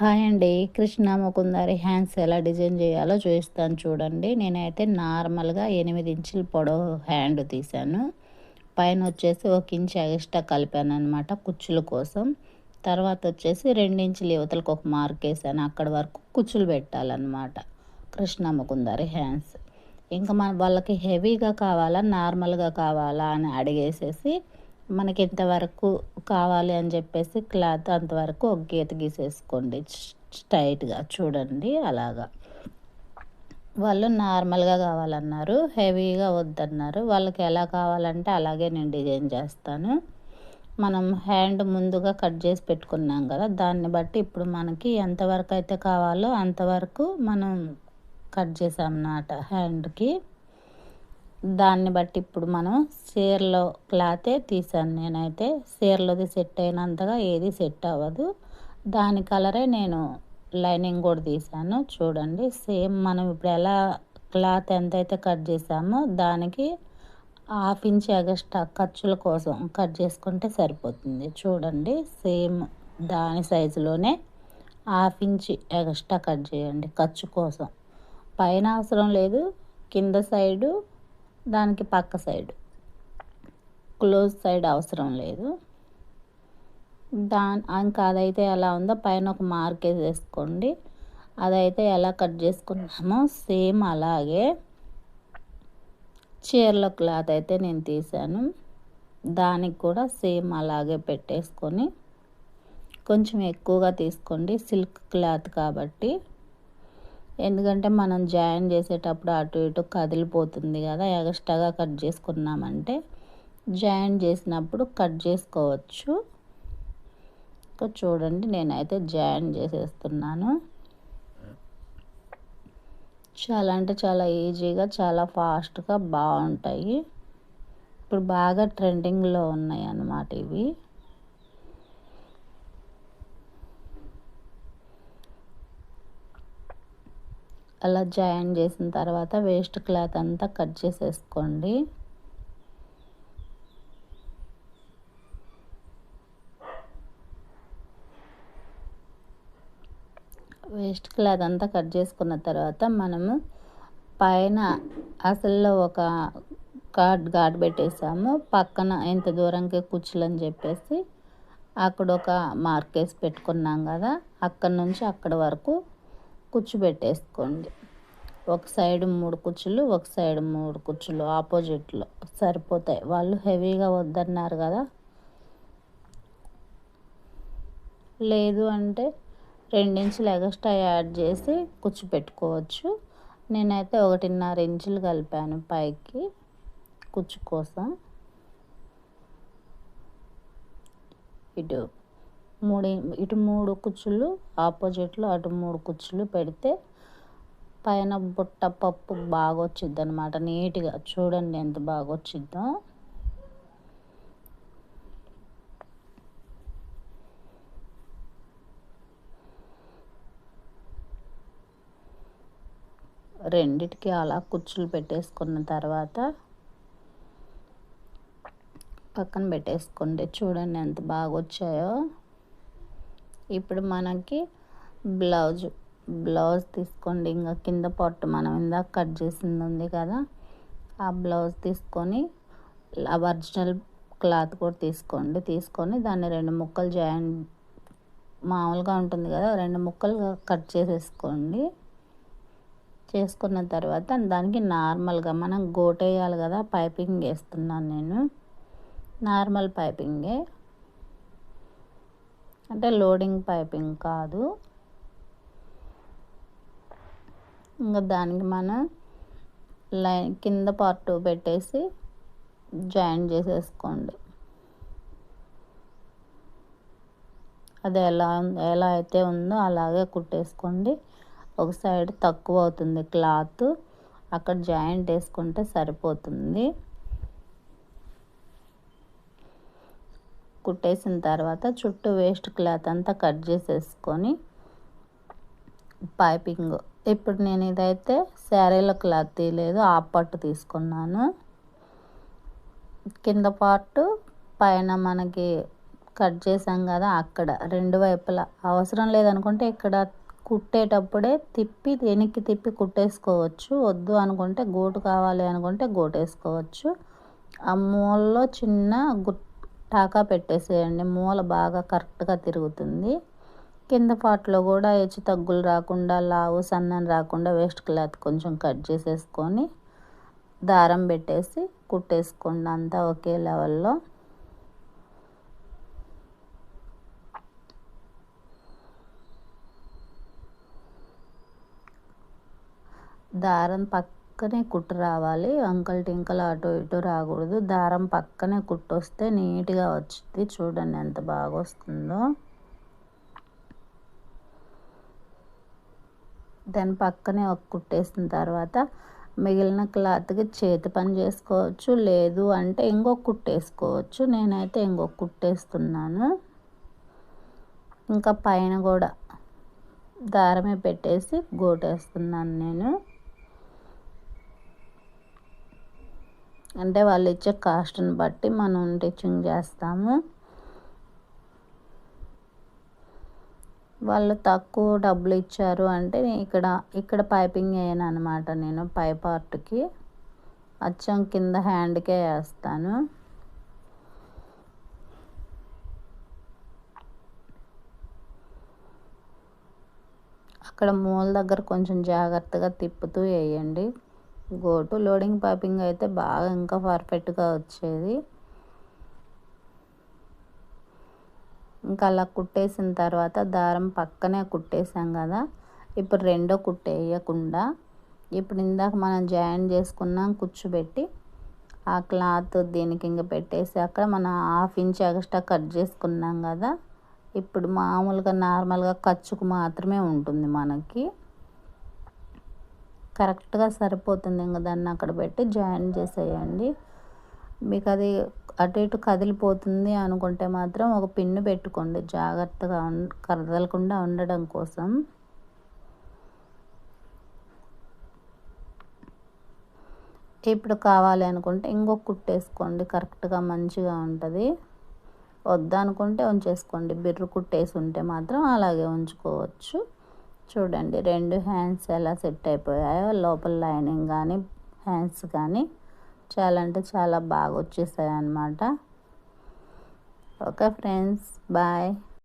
Hi అండి. కృష్ణ ముకుందారి hands ఎలా డిజైన్ చేయాలో చూపిస్తాను చూడండి. నేనైతే నార్మల్గా ఎనిమిది ఇంచుల పొడవు హ్యాండ్ తీశాను. పైన వచ్చేసి ఒక ఇంచ్ ఎక్స్ట్రా కలిపాను అనమాట కుచ్చుల కోసం. తర్వాత వచ్చేసి రెండించులు యువతలకు ఒక మార్క్ వేసాను అక్కడ వరకు కుచ్చులు పెట్టాలన్నమాట కృష్ణ ముకుందారి హ్యాండ్స్. ఇంకా మన వాళ్ళకి హెవీగా కావాలా నార్మల్గా కావాలా అని అడిగేసేసి మనకి ఇంతవరకు కావాలి అని చెప్పేసి క్లాత్ అంతవరకు ఒక గీత గీసేసుకోండి. స్ట్రైట్గా చూడండి అలాగా. వాళ్ళు నార్మల్గా కావాలన్నారు హెవీగా వద్దన్నారు. వాళ్ళకి ఎలా కావాలంటే అలాగే నేను డిజైన్ చేస్తాను. మనం హ్యాండ్ ముందుగా కట్ చేసి పెట్టుకున్నాం కదా దాన్ని బట్టి ఇప్పుడు మనకి ఎంతవరకు అయితే కావాలో అంతవరకు మనం కట్ చేసాం అన్నమాట హ్యాండ్కి. దాన్ని బట్టి ఇప్పుడు మనం చీరలో క్లాతే తీసాను నేనైతే చీరలోది సెట్ అయినంతగా ఏది సెట్ అవ్వదు. దాని కలరే నేను లైనింగ్ కూడా తీసాను చూడండి సేమ్ మనం ఇప్పుడు ఎలా క్లాత్ ఎంతైతే కట్ చేసామో దానికి హాఫ్ ఇంచ్ ఎగస్ట్రా ఖర్చుల కోసం కట్ చేసుకుంటే సరిపోతుంది. చూడండి సేమ్ దాని సైజులోనే హాఫ్ ఇంచ్ ఎగస్ట్రా కట్ చేయండి ఖర్చు కోసం. పైన అవసరం లేదు కింద సైడు దానికి పక్క సైడ్. క్లోజ్ సైడ్ అవసరం లేదు. దాని ఇంకా అదైతే ఎలా ఉందో పైన ఒక మార్క్ వేసేసుకోండి. అదైతే ఎలా కట్ చేసుకున్నామో సేమ్ అలాగే. చీరల క్లాత్ అయితే నేను తీసాను. దానికి కూడా సేమ్ అలాగే పెట్టేసుకొని కొంచెం ఎక్కువగా తీసుకోండి. సిల్క్ క్లాత్ కాబట్టి. ఎందుకంటే మనం జాయిన్ చేసేటప్పుడు అటు ఇటు కదిలిపోతుంది కదా ఎగస్ట్రాగా కట్ చేసుకున్నామంటే జాయిన్ చేసినప్పుడు కట్ చేసుకోవచ్చు. చూడండి నేనైతే జాయిన్ చేసేస్తున్నాను. చాలా అంటే చాలా ఈజీగా చాలా ఫాస్ట్గా బాగుంటాయి. ఇప్పుడు బాగా ట్రెండింగ్లో ఉన్నాయి అన్నమాట ఇవి. అలా జాయిన్ చేసిన తర్వాత వేస్ట్ క్లాత్ అంతా కట్ చేసేసుకోండి. వేస్ట్ క్లాత్ అంతా కట్ చేసుకున్న తర్వాత మనము పైన అసలు ఒక కార్డ్ గాడ్ పెట్టేసాము. పక్కన ఎంత దూరంకి కూర్చులని చెప్పేసి అక్కడ ఒక మార్కేస్ పెట్టుకున్నాం కదా అక్కడ నుంచి అక్కడ వరకు కూర్చోబెట్టేసుకోండి. ఒక సైడ్ మూడు కుచ్చులు ఒక సైడ్ మూడు కుచ్చులు ఆపోజిట్లో సరిపోతాయి. వాళ్ళు హెవీగా వద్దన్నారు కదా. లేదు అంటే రెండించులు ఎగస్ట్రా యాడ్ చేసి కుచ్చు పెట్టుకోవచ్చు నేనైతే ఒకటిన్నర ఇంచులు కలిపాను పైకి కుచ్చు కోసం. ఇటు మూడు ఇటు మూడు కుచ్చులు ఆపోజిట్లో అటు మూడు కుచ్చులు పెడితే పైన బుట్ట పప్పు బాగా వచ్చిద్ది అనమాట నీట్గా చూడండి ఎంత బాగా వచ్చిద్దో రెండిటికి అలా కుచ్చులు పెట్టేసుకున్న తర్వాత పక్కన పెట్టేసుకోండి. చూడండి ఎంత బాగా వచ్చాయో ఇప్పుడు మనకి బ్లౌజ్. బ్లౌజ్ తీసుకోండి. ఇంకా కింద పొట్టు మనం ఇందాక కట్ చేసింది ఉంది కదా. ఆ బ్లౌజ్ తీసుకొని ఒరిజినల్ క్లాత్ కూడా తీసుకోండి. తీసుకొని దాన్ని రెండు ముక్కలు జాయిన్ మామూలుగా ఉంటుంది కదా. రెండు ముక్కలు కట్ చేసేసుకోండి. చేసుకున్న తర్వాత దానికి నార్మల్గా మనం గోటేయాలి కదా. పైపింగ్ వేస్తున్నాను నేను. నార్మల్ పైపింగే. అంటే లోడింగ్ పైపింగ్ కాదు. ఇంకా దానికి మనం లైన్ కింద పార్ట్ పెట్టేసి జాయిన్ చేసేసుకోండి. అది ఎలా ఎలా అయితే ఉందో అలాగే కుట్టేసుకోండి. ఒక సైడ్ తక్కువ అవుతుంది క్లాత్. అక్కడ జాయింట్ వేసుకుంటే సరిపోతుంది. కుట్టేసిన తర్వాత చుట్టూ వేస్ట్ క్లాత్ అంతా కట్ చేసేసుకొని పైపింగ్. ఇప్పుడు నేను ఇదైతే శారీలో క్లాత్ తీయలేదు ఆ పట్టు తీసుకున్నాను. కింద పార్ట్ పైన మనకి కట్ చేసాం కదా అక్కడ రెండు వైపులా. అవసరం లేదనుకుంటే ఇక్కడ కుట్టేటప్పుడే తిప్పి వెనక్కి తిప్పి కుట్టేసుకోవచ్చు. వద్దు అనుకుంటే గోటు కావాలి అనుకుంటే గోటు వేసుకోవచ్చు ఆ మూలలో చిన్న గుట్ టాకా పెట్టేసేయండి. మూల బాగా కరెక్ట్గా తిరుగుతుంది. కింద పాటలో కూడా హెచ్చు తగ్గులు రాకుండా లావు సన్నని రాకుండా వేస్ట్ క్లాత్ కొంచెం కట్ చేసేసుకొని దారం పెట్టేసి కుట్టేసుకోండి అంతా ఒకే లెవెల్లో. దారం పక్క పక్కనే కుట్టు రావాలి. అంకల్ టింకల్ అటు ఇటు రాకూడదు. దారం పక్కనే కుట్టు వస్తే నీట్గా వచ్చింది చూడండి ఎంత బాగా వస్తుందో. దాని పక్కనే ఒక కుట్టేసిన తర్వాత మిగిలిన క్లాత్కి చేతి పని చేసుకోవచ్చు. లేదు అంటే ఇంకొక కుట్టేసుకోవచ్చు నేనైతే ఇంకొక కుట్టేస్తున్నాను ఇంకా పైన కూడా దారమే పెట్టేసి గోటేస్తున్నాను నేను. అంటే వాళ్ళు ఇచ్చే కాస్ట్ని బట్టి మనం టీచింగ్ చేస్తాము. వాళ్ళు తక్కువ డబ్బులు ఇచ్చారు అంటే ఇక్కడ ఇక్కడ పైపింగ్ వేయను అనమాట నేను పై పార్ట్కి. అచ్చం కింద హ్యాండ్కే వేస్తాను. అక్కడ మూల దగ్గర కొంచెం జాగ్రత్తగా తిప్పుతూ వేయండి. గోటు లోడింగ్ పాపింగ్ అయితే బాగా ఇంకా పర్ఫెక్ట్గా వచ్చేది. ఇంకా అలా కుట్టేసిన తర్వాత దారం పక్కనే కుట్టేసాం కదా. ఇప్పుడు రెండో కుట్టు వేయకుండా ఇప్పుడు ఇందాక మనం జాయిన్ చేసుకున్నాం కూర్చోబెట్టి ఆ క్లాత్ దీనికి ఇంక పెట్టేసి అక్కడ మనం హాఫ్ ఇంచ్ ఎక్స్ట్రా కట్ చేసుకున్నాం కదా. ఇప్పుడు మామూలుగా నార్మల్గా ఖర్చుకు మాత్రమే ఉంటుంది మనకి. కరెక్ట్గా సరిపోతుంది. ఇంకా దాన్ని అక్కడ పెట్టి జాయిన్ చేసేయండి. మీకు అది అటు ఇటు కదిలిపోతుంది అనుకుంటే మాత్రం ఒక పిన్ను పెట్టుకోండి. జాగ్రత్తగా కదలకుండా ఉండడం కోసం. ఇప్పుడు కావాలి అనుకుంటే ఇంకొక కుట్టేసుకోండి. కరెక్ట్గా మంచిగా ఉంటుంది. వద్దనుకుంటే ఉంచేసుకోండి. బిర్రు కుట్టేసి ఉంటే మాత్రం అలాగే ఉంచుకోవచ్చు. చూడండి రెండు హ్యాండ్స్ ఎలా సెట్ అయిపోయాయో లోపల లైనింగ్ కానీ హ్యాండ్స్ కానీ చాలా అంటే చాలా బాగా వచ్చేసాయి అన్నమాట ఓకే ఫ్రెండ్స్ బాయ్